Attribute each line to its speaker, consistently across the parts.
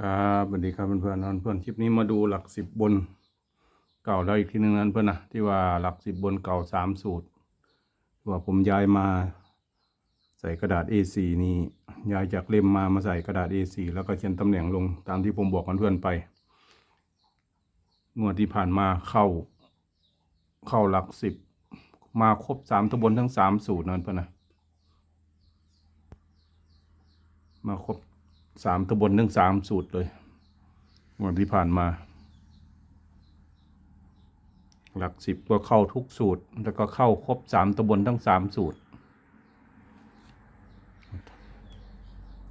Speaker 1: ครับสวัสดีครับเพื่อนๆนเพื่อนคลิปนี้มาดูหลักสิบบนเก่าแล้วอีกทีหนึ่งนั้นเพื่อนนะที่ว่าหลักสิบบนเก่าสามสูตรที่ว่าผมย้ายมา ใส่กระดาษ A4 นี่ย้ายจากเล่มมามาใส่กระดาษ A4 แล้วก็เขียนตำแหน่งลงตามที่ผมบอกกันเพื่อนไป งวดที่ผ่านมาเข้า เข้าหลักสิบมาครบสามตำบลทั้งสามสูตรนั่นเพื่อนนะมาครบ สามตำบลทั้งสามสูตรเลยวันที่ผ่านมา หลักสิบก็เข้าทุกสูตร แล้วก็เข้าครบสามตำบลทั้งสามสูตร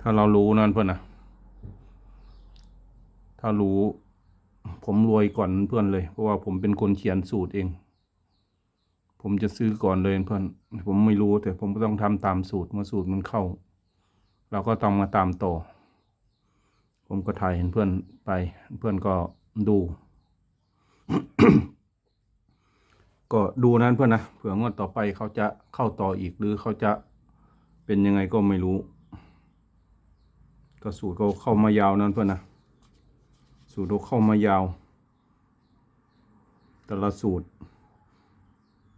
Speaker 1: ถ้าเรารู้นั่นเพื่อนนะถ้ารู้ผมรวยก่อนเพื่อนเลย เพราะว่าผมเป็นคนเขียนสูตรเอง ผมจะซื้อก่อนเลยเพื่อน ผมไม่รู้แต่ผมก็ต้องทำตามสูตรเมื่อสูตรมันเข้า เราก็ต้องมาตามต่อ ผมก็ถ่ายเห็นเพื่อนไป เพื่อนก็ดู ก็ดูนั้นเพื่อนนะเผื่องวดต่อไปเขาจะเข้าต่ออีกหรือเขาจะเป็นยังไงก็ไม่รู้ ก็สูตรเขาเข้ามายาวนั้นเพื่อนนะสูตรเขาเข้ามายาว แต่ละสูตร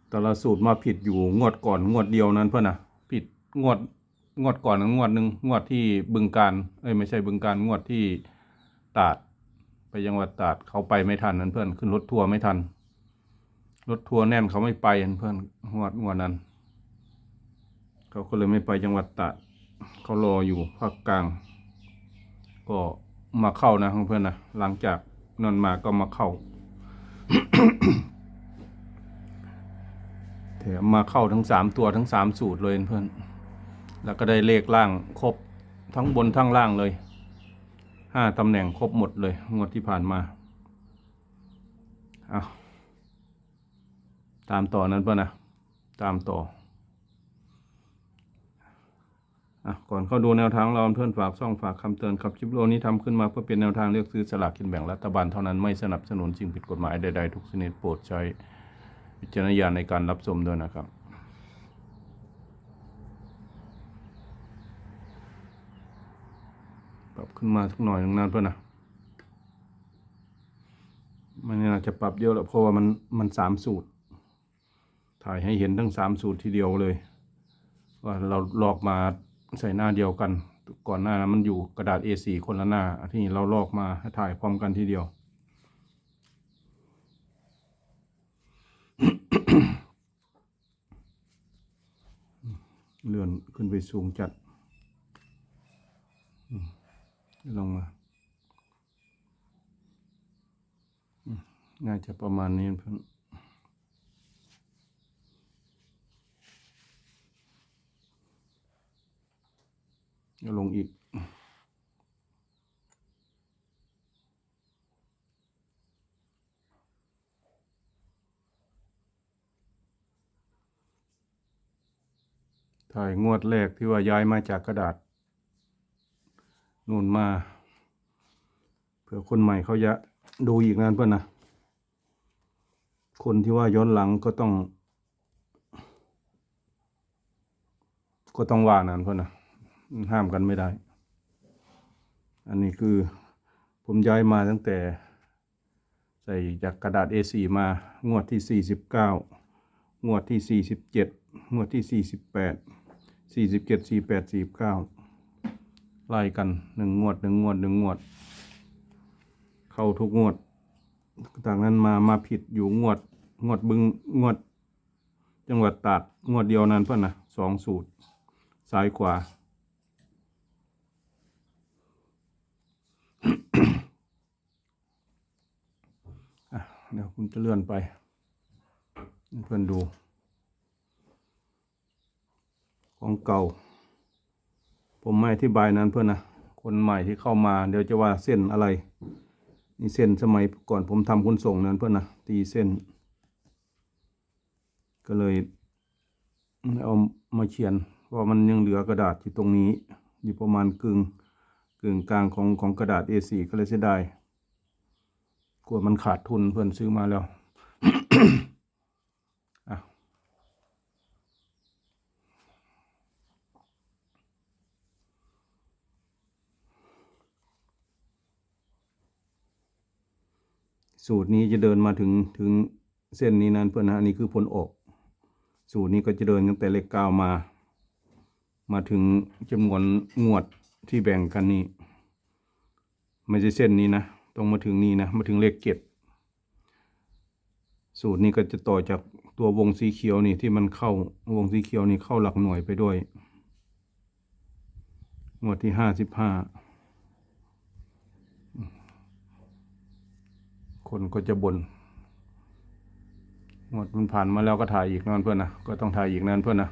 Speaker 1: แต่ละสูตรมาผิดอยู่งวดก่อนงวดเดียวนั้นเพื่อนนะผิดงวด งวดก่อนงวดหนึ่งงวดที่บึงการเอ้ยไม่ใช่บึงการงวดที่ตาด ไปจังหวัดตาดเขาไปไม่ทันนั้นเพื่อนขึ้นรถทัวร์ไม่ทัน รถทัวร์แน่นเขาไม่ไปนั่นเพื่อนงวดงวดนั้น เขาก็เลยไม่ไปจังหวัดตาดเขารออยู่ภาคกลาง ก็มาเข้านะเพื่อนนะหลังจากนอนมาก็มาเข้าแถมมาเข้าทั้งสามตัวทั้งสามสูตรเลยเพื่อน แล้วก็ได้เลขล่างครบทั้งบนทั้งล่างเลยห้าตำแหน่งครบหมดเลย งวดที่ผ่านมาเอาตามต่อนั้นเพื่อนนะ ตามต่ออะก่อนเข้าดูแนวทางเราเพื่อนฝากช่องฝากคำเตือนครับคลิปโลนี้ทำขึ้นมาเพื่อเป็นแนวทางเลือกซื้อสลากกินแบ่งรัฐบาลเท่านั้นไม่สนับสนุนสิ่งผิดกฎหมายใดๆทุกชนิดโปรดใช้วิจารณญาณในการรับชมด้วยนะครับ ปรับขึ้นมาสักหน่อยหนึงนานเพื่อนนะมันน่าจะปรับเยอะแล้วเพราะว่ามันมันสามสูตร ถ่ายให้เห็นทั้งสามสูตรทีเดียวเลย ว่าเราลอกมาใส่หน้าเดียวกัน ก่อนหน้านั้นมันอยู่กระดาษ A4 คนละหน้า ที่เราลอกมาถ่ายพร้อมกันทีเดียวเลื่อนขึ้นไปสูงจัด ลงมา น่าจะประมาณนี้เพื่อนแล้วลงอีก ถ่ายงวดแรกที่ว่าย้ายมาจากกระดาษ นู่นมาเผื่อคนใหม่เขาจะดูอีกนานเพื่อนนะคนที่ว่าย้อนหลังก็ต้อง ก็ต้องว่านานเพื่อนนะห้ามกันไม่ได้ อันนี้คือผมย้ายมาตั้งแต่ ใส่จากกระดาษ A4 มางวดที่ 49 งวดที่ 47 งวดที่ 48 47 48 49 ไล่กันหนึ่งงวดหนึ่งงวดหนึ่งงวด เข้าทุกงวดจากนั้นมามาผิดอยู่งวด งวดบึงงวด จังหวัดตาดงวดเดียวนั้นเพื่อนนะสองสูตรซ้ายขวาเดี๋ยวผมจะเลื่อนไป เพื่อนดู ของเก่า ผมไม่อธิบายนั้นเพื่อนนะคนใหม่ที่เข้ามาเดี๋ยวจะว่าเส้นอะไรนี่เส้นสมัยก่อนผมทำคุณส่งนั้นเพื่อนนะตีเส้น ก็เลยเอามาเขียนเพราะมันยังเหลือกระดาษอยู่ตรงนี้ อยู่ประมาณกึ่งกึ่งกลางของของกระดาษ A4 ก็เลยเสียดายกลัวมันขาดทุนเพื่อนซื้อมาแล้ว สูตรนี้จะเดินมาถึงถึงเส้นนี้นั้นเพื่อนนะอันนี้คือผลออก สูตรนี้ก็จะเดินตั้งแต่เลขเก้ามา มาถึงจำนวนงวดที่แบ่งกันนี้ไม่ใช่เส้นนี้นะต้องมาถึงนี้นะมาถึงเลขเจ็ดสูตรนี้ก็จะต่อจากตัววงสีเขียวนี่ที่มันเข้าวงสีเขียวนี่เข้าหลักหน่วยไปด้วย งวดที่ห้าสิบห้า คนก็จะบน่นงวดมันผ่านมาแล้วก็ถ่ายอีกนั่นเพื่อนนะก็ต้องถ่ายอีกนั่นเพื่อนนะ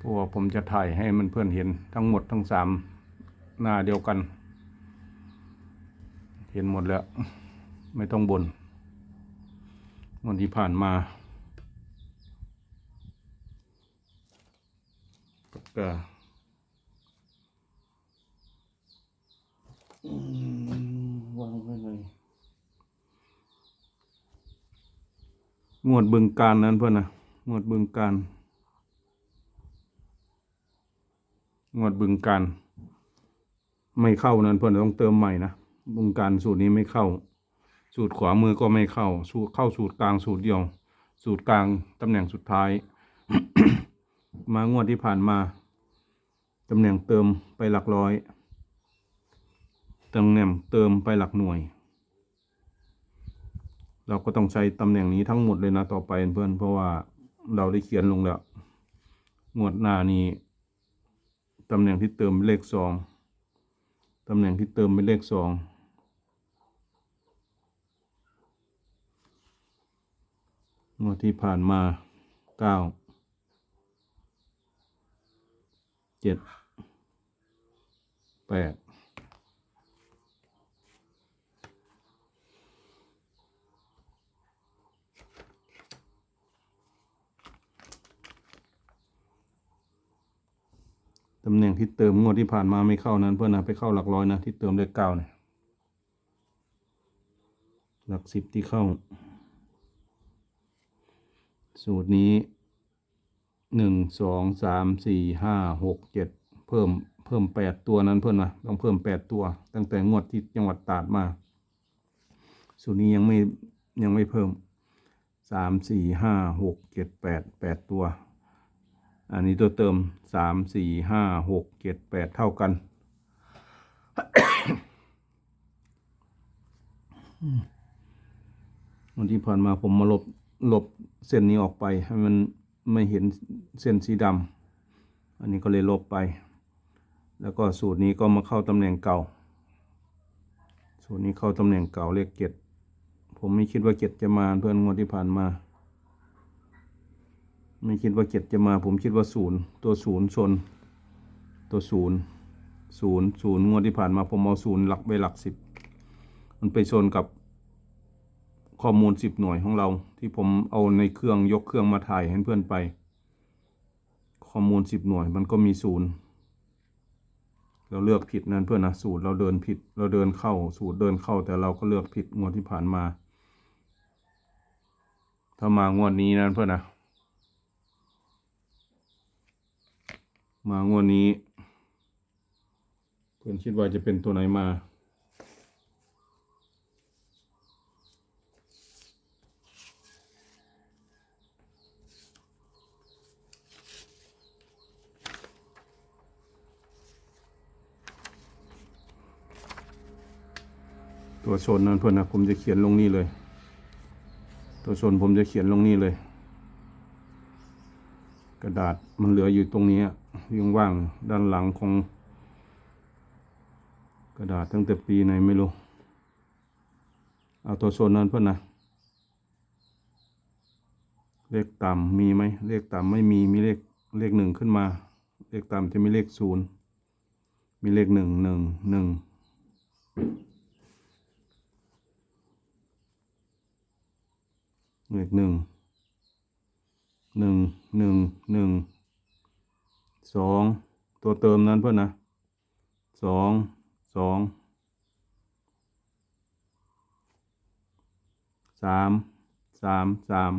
Speaker 1: พว่าผมจะถ่ายให้มันเพื่อนเห็นทั้งหมดทั้งสามหน้าเดียวกัน เห็นหมดแล้ว ไม่ต้องบน่นงวดที่ผ่านมาปากกาอืมวางไว้เลย งวดบึงการนั้นเพื่อนนะงวดบึงการงวดบึงการไม่เข้านั้นเพื่อนต้องเติมใหม่นะบึงการสูตรนี้ไม่เข้า สูตรขวามือก็ไม่เข้า สูตรเข้าสูตรกลางสูตรเดียว สูตรกลางตำแหน่งสุดท้าย มางวดที่ผ่านมาตำแหน่งเติมไปหลักร้อยตำแหน่งเติมไปหลักหน่วย เราก็ต้องใช้ตำแหน่งนี้ทั้งหมดเลยนะต่อไปเพื่อนเพราะว่าเราได้เขียนลงแล้วงวดหน้านี้ตำแหน่งที่เติมเป็นเลขสองตำแหน่งที่เติมเป็นเลขสองงวดที่ผ่านมาเก้าเจ็ดแปด ตำแหน่งที่เติมงวดที่ผ่านมาไม่เข้านั้นเพื่อนนะไปเข้าหลักร้อยนะที่เติมเลขเก้าเนี่ยหลักสิบที่เข้า สูตรนี้หนึ่งสองสามสี่ห้าหกเจ็ดเพิ่มเพิ่มแปดตัวนั้นเพื่อนนะต้องเพิ่มแปดตัว ตั้งแต่งวดที่จังหวัดตราดมา สูตรนี้ยังไม่ยังไม่เพิ่มสามสี่ห้าหกเจ็ดแปดแปดตัว อันนี้ตัวเติมสามสี่ห้าหกเจ็ดแปดเท่ากัน วันที่ผ่านมาผมมาลบลบเส้นนี้ออกไป ให้มันไม่เห็นเส้นสีดำอันนี้ก็เลยลบไป แล้วก็สูตรนี้ก็มาเข้าตำแหน่งเก่า สูตรนี้เข้าตำแหน่งเก่าเลขเจ็ดผมไม่คิดว่าเจ็ดจะมาเพื่อนงวดที่ผ่านมา ไม่คิดว่าเจ็ดจะมา ผมคิดว่าศูนย์ตัวศูนย์ชน ตัวศูนย์ศูนย์ศูนย์งวดที่ผ่านมาผมเอาศูนย์หลักไปหลักสิบมันไปชนกับข้อมูลสิบหน่วยของเรา ที่ผมเอาในเครื่องยกเครื่องมาถ่ายให้เพื่อนไป ข้อมูลสิบหน่วยมันก็มีศูนย์เราเลือกผิดนั่นเพื่อนนะสูตรเราเดินผิด เราเดินเข้าสูตรเดินเข้า แต่เราก็เลือกผิดงวดที่ผ่านมา ถ้ามางวดนี้นั่นเพื่อนนะ มางวดนี้ เพื่อนคิดว่าจะเป็นตัวไหนมา ตัวชนนั้นเพื่อนนะผมจะเขียนลงนี่เลย ตัวชนผมจะเขียนลงนี่เลย กระดาษมันเหลืออยู่ตรงนี้ ยังว่างด้านหลังของกระดาษตั้งแต่ปีไหนไม่รู้ เอาตัวโซนนั้นเพื่อนนะ เลขต่ำมีไหม เลขต่ำไม่มี มีเลขเลขหนึ่งขึ้นมา เลขต่ำจะมีเลขศูนย์ มีเลขหนึ่งหนึ่งหนึ่งเลขหนึ่งหนึ่งหนึ่งหนึ่ง สองตัวเติมนั้นเพื่อนนะสองสองสามสามสาม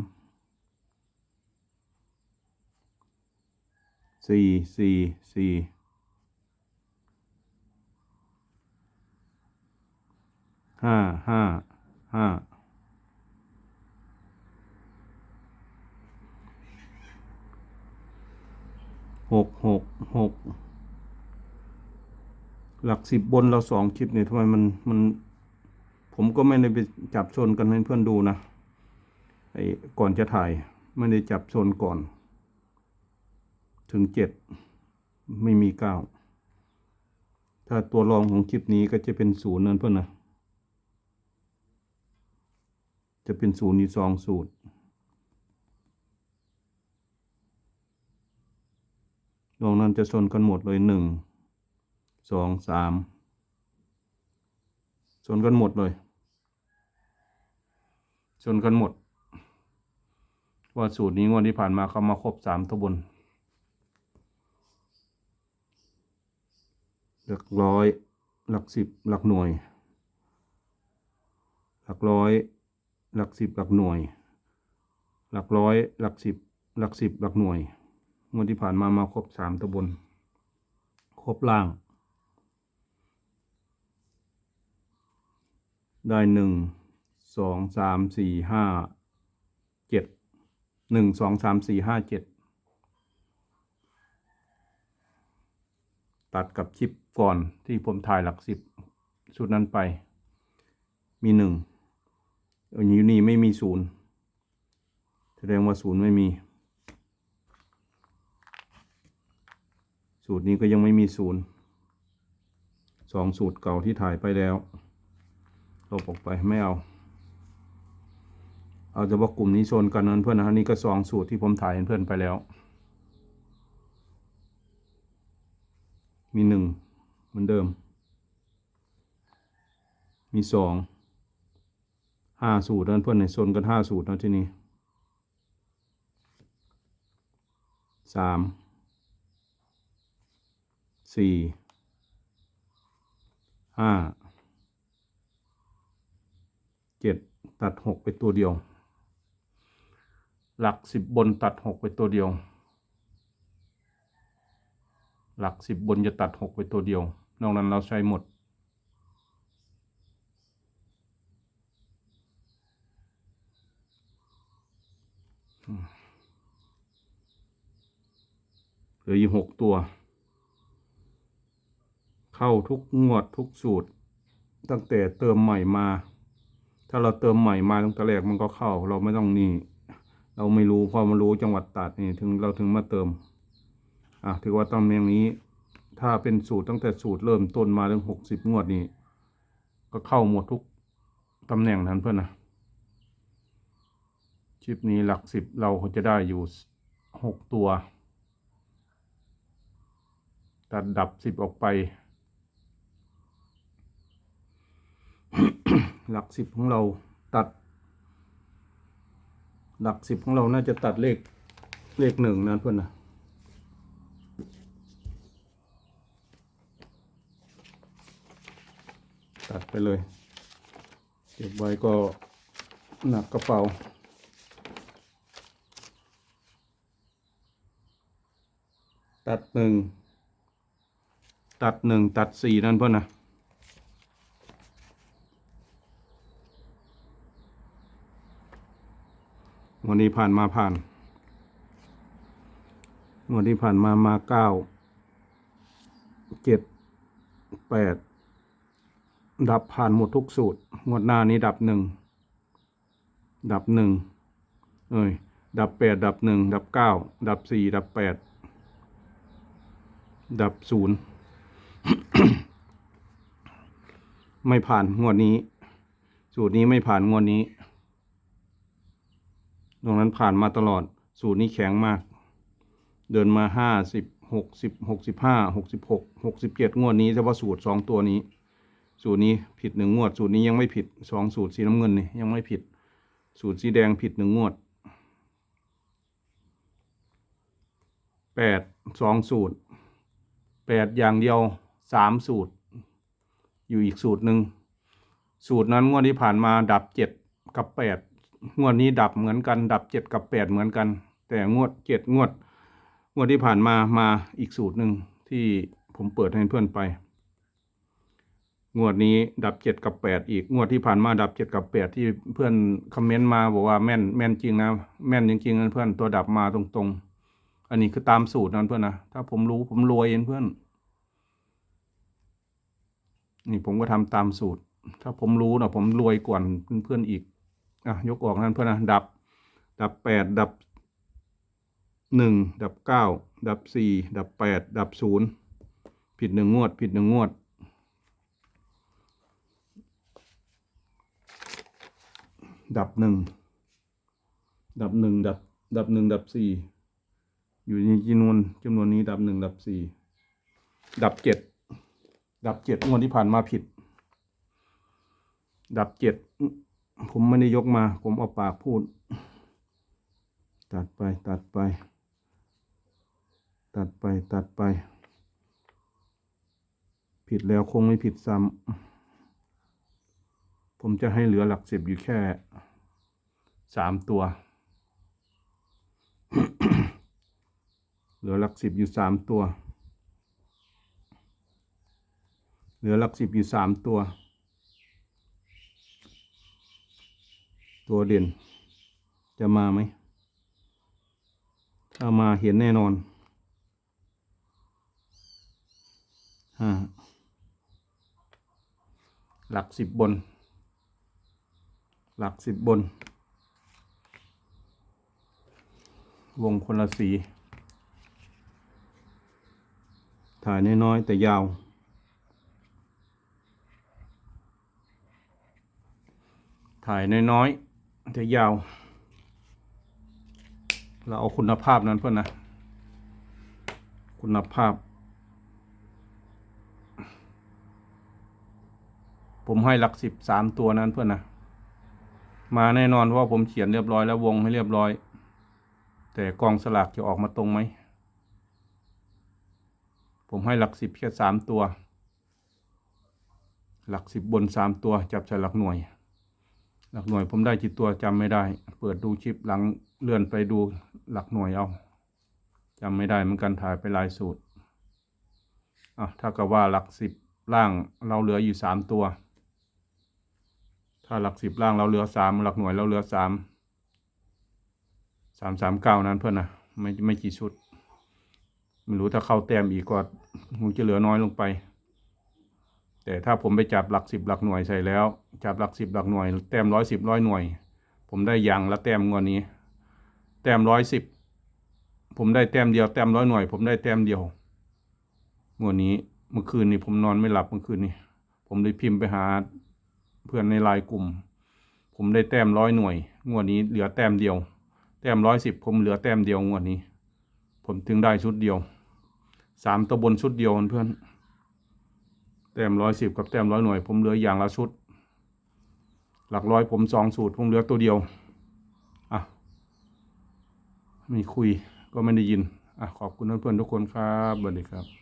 Speaker 1: สี่สี่สี่ห้าห้าหห้า หกหกหกหลักสิบบนเราสองคลิปเนี่ยทำไมมันมัน ผมก็ไม่ได้ไปจับชนกันให้เพื่อนดูนะไอ้ก่อนจะถ่ายไม่ได้จับชนก่อน ถึงเจ็ดไม่มีเก้าถ้าตัวรองของคลิปนี้ก็จะเป็นศูนย์นั่นเพื่อนนะจะเป็นศูนย์อีสองสูตร ตรงนั้นจะชนกันหมดเลยหนึ่งสองสามชนกันหมดเลยชนกันหมด ว่าสูตรนี้งวดที่ผ่านมาเขามาครบสามตัวบนหลักร้อยหลักสิบหลักหน่วย หลักร้อยหลักสิบหลักหน่วย หลักร้อยหลักสิบหลักสิบหลักหน่วย งวดที่ผ่านมามาครบสามตัวบน ครบล่าง ได้หนึ่งสองสามสี่ห้าเจ็ดหนึ่งสองสามสี่ห้าเจ็ดตัดกับชิปก่อนที่ผมถ่ายหลักสิบชุดนั้นไป มีหนึ่งอันนี้นี่ไม่มีศูนย์แสดงว่าศูนย์ไม่มี สูตรนี้ก็ยังไม่มีศูนย์สองสูตรเก่าที่ถ่ายไปแล้วลบออกไปไม่เอา เอาแต่ว่ากลุ่มนี้โซนกันนั้นเพื่อนนะนนี้ก็สองสูตรที่ผมถ่ายให้เพื่อนไปแล้ว มีหนึ่งเหมือนเดิม มีสองห้าสูตรนั้นเพื่อนในโซนกันห้าสูตรนะที่นี่สาม สี่ห้าเจ็ดตัดหกไปตัวเดียว หลักสิบบนตัดหกไปตัวเดียว หลักสิบบนจะตัดหกไปตัวเดียว นอกนั้นเราใช้หมดเหลืออยู่หกตัว เข้าทุกงวดทุกสูตร ตั้งแต่เติมใหม่มา ถ้าเราเติมใหม่มาตั้งแต่แรกมันก็เข้า เราไม่ต้องนี่ เราไม่รู้พอมารู้จังหวัดตราดนี่ถึงเราถึงมาเติม อะถือว่าตำแหน่งนี้ ถ้าเป็นสูตรตั้งแต่สูตรเริ่มต้นมาถึงหกสิบงวดนี้ก็เข้าหมดทุกตำแหน่งนั้นเพื่อนนะคลิปนี้หลักสิบเราจะได้อยู่หกตัว ตัดดับสิบออกไป หลักสิบของเราตัด หลักสิบของเราน่าจะตัดเลขเลขหนึ่งนะเพื่อนนะตัดไปเลย เก็บไว้ก็หนักกระเป๋าตัดหนึ่งตัดหนึ่งตัดสี่นั่นเพื่อนนะ วันนี้ผ่านมาผ่าน วันที่ผ่านมามาเก้าเจ็ดแปดดับผ่านหมดทุกสูตร งวดหน้านี้ดับหนึ่ง ดับหนึ่ง เอ้ย ดับแปดดับหนึ่ง ดับเก้า ดับสี่ดับแปด ดับศูนย์ ไม่ผ่านงวดนี้ สูตรนี้ไม่ผ่านงวดนี้ ตรงนั้นผ่านมาตลอด สูตรนี้แข็งมาก เดินมาห้าสิบหกสิบหกสิบห้าหกสิบหกหกสิบเจ็ดงวดนี้เฉพาะสูตรสองตัวนี้ สูตรนี้ผิดหนึ่งงวด สูตรนี้ยังไม่ผิดสองสูตรสีน้ำเงินนี่ยังไม่ผิด สูตรสีแดงผิดหนึ่งงวดแปดสองสูตรแปดอย่างเดียวสามสูตร อยู่อีกสูตรหนึ่งสูตรนั้นงวดที่ผ่านมาดับเจ็ดกับแปด งวดนี้ดับเหมือนกัน ดับเจ็ดกับแปดเหมือนกัน แต่งวดเจ็ดงวด งวดที่ผ่านมามาอีกสูตรหนึ่งที่ผมเปิดให้เพื่อนไป งวดนี้ดับเจ็ดกับแปดอีกงวดที่ผ่านมาดับเจ็ดกับแปดที่เพื่อนคอมเมนต์มาบอกว่าแม่นแม่นจริงนะแม่นจริงๆนะเพื่อนตัวดับมาตรงๆ อันนี้คือตามสูตรนั้นเพื่อนนะถ้าผมรู้ผมรวยเองเพื่อน นี่ผมก็ทำตามสูตร ถ้าผมรู้นะผมรวยกว่าเพื่อนๆอีก อะยกออกนั้นเพื่อนนะดับ ดับแปดดับหนึ่งดับเก้าดับสี่ดับแปดดับศูนย์ผิดหนึ่งงวด ผิดหนึ่งงวด ดับหนึ่งดับหนึ่งดับ ดับหนึ่งดับสี่อยู่ในจำนวนจำนวนนี้ดับหนึ่งดับสี่ดับเจ็ดดับเจ็ดงวดที่ผ่านมาผิด ดับเจ็ด ผมไม่ได้ยกมา ผมเอาปากพูด ตัดไปตัดไป ตัดไปตัดไป ผิดแล้วคงไม่ผิดซ้ำผมจะให้เหลือหลักสิบอยู่แค่สามตัว เหลือหลักสิบอยู่สามตัว เหลือหลักสิบอยู่สามตัว ตัวเด่น จะมาไหม ถ้ามาเห็นแน่นอนห้าหลักสิบบน หลักสิบบน วงคนละสี ถ่ายน้อยๆ แต่ยาว ถ่ายน้อยๆ แต่ยาว เราเอาคุณภาพนั้นเพื่อนนะ คุณภาพ ผมให้หลักสิบสามตัวนั้นเพื่อนนะ มาแน่นอนว่าผมเขียนเรียบร้อยแล้ววงให้เรียบร้อย แต่กองสลากจะออกมาตรงไหม ผมให้หลักสิบแค่สามตัว หลักสิบบนสามตัวจับใส่หลักหน่วย หลักหน่วยผมได้กี่ตัวจำไม่ได้ เปิดดูคลิปหลังเลื่อนไปดูหลักหน่วยเอาจำไม่ได้เหมือนกันถ่ายไปหลายสูตรอะถ้ากับว่าหลักสิบล่างเราเหลืออยู่สามตัว ถ้าหลักสิบล่างเราเหลือสามหลักหน่วยเราเหลือสามสามสามเก้านั้นเพื่อนนะไม่ไม่กี่ชุด ไม่รู้ถ้าเข้าแต้มอีกก็คงจะเหลือน้อยลงไป แต่ถ้าผมไปจับหลักสิบหลักหน่วยใส่แล้ว จับหลักสิบหลักหน่วย แต้มร้อยสิบร้อยหน่วย ผมได้ยางละแต้มงวดนี้ แต้มร้อยสิบผมได้แต้มเดียวแต้มร้อยหน่วย ผมได้แต้มเดียวงวดนี้เมื่อคืนนี้ผมนอนไม่หลับเมื่อคืนนี้ ผมได้พิมพ์ไปหาเพื่อนในไลน์กลุ่ม ผมได้แต้มร้อยหน่วย งวดนี้เหลือแต้มเดียว แต้มร้อยสิบผมเหลือแต้มเดียวงวดนี้ ผมถึงได้ชุดเดียวสามตัวบนชุดเดียวเพื่อน แต้มร้อยสิบกับแต้มร้อยหน่วย ผมเหลืออย่างละชุด หลักร้อยผมสองสูตร ผมเหลือตัวเดียว อะไมีคุยก็ไม่ได้ยิน อะ ขอบคุณเพื่อนๆทุกคนครับสวัสดีครับ